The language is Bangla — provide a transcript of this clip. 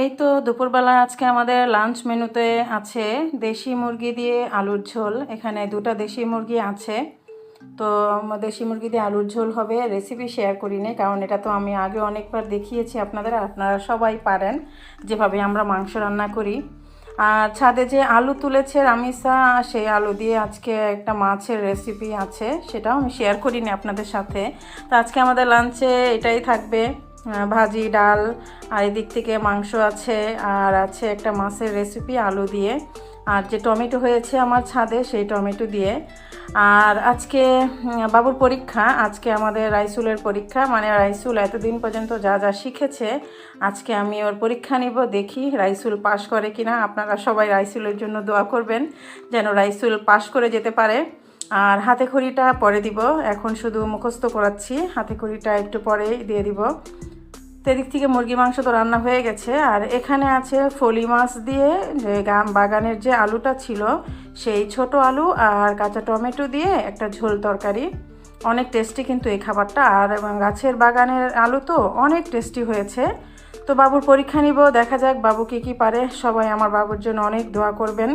এই তো দুপুরবেলা আজকে আমাদের লাঞ্চ মেনুতে আছে দেশি মুরগি দিয়ে আলুর ঝোল। এখানে দুটো দেশি মুরগি আছে। তো দেশি মুরগি দিয়ে আলুর ঝোল হবে রেসিপি শেয়ার করিনি, কারণ এটা তো আমি আগে অনেকবার দেখিয়েছি আপনাদের, আপনারা সবাই পারেন যেভাবে আমরা মাংস রান্না করি। আর ছাদে যে আলু তুলেছে রামিসা, সেই আলু দিয়ে আজকে একটা মাছের রেসিপি আছে, সেটাও আমি শেয়ার করিনি আপনাদের সাথে। তো আজকে আমাদের লাঞ্চে এটাই থাকবে। ভাজি, ডাল, আর এদিক থেকে মাংস আছে, আর আছে একটা মাছের রেসিপি আলু দিয়ে। আর যে টমেটো হয়েছে আমার ছাদে, সেই টমেটো দিয়ে। আর আজকে বাবুর পরীক্ষা, আজকে আমাদের রাইসুলের পরীক্ষা। মানে রাইসুল এতদিন পর্যন্ত যা যা শিখেছে, আজকে আমি ওর পরীক্ষা নিব, দেখি রাইসুল পাশ করে কিনা। আপনারা সবাই রাইসুলের জন্য দোয়া করবেন, যেন রাইসুল পাশ করে যেতে পারে। আর হাতে খড়িটা পরে দিব, এখন শুধু মুখস্থ করাচ্ছি। হাতে খড়িটা একটু পরেই দিয়ে দিব। তো এদিক থেকে মুরগি মাংস তো রান্না হয়ে গেছে। আর এখানে আছে ফলি মাছ দিয়ে যে বাগানের যে আলুটা ছিল, সেই ছোট আলু আর কাঁচা টমেটো দিয়ে একটা ঝোল তরকারি। অনেক টেস্টি কিন্তু এই খাবারটা। আর গাছের বাগানের আলু তো অনেক টেস্টি হয়েছে। তো বাবুর পরীক্ষা নিব, দেখা যাক বাবু কী কী পারে। সবাই আমার বাবুর জন্য অনেক দোয়া করবেন।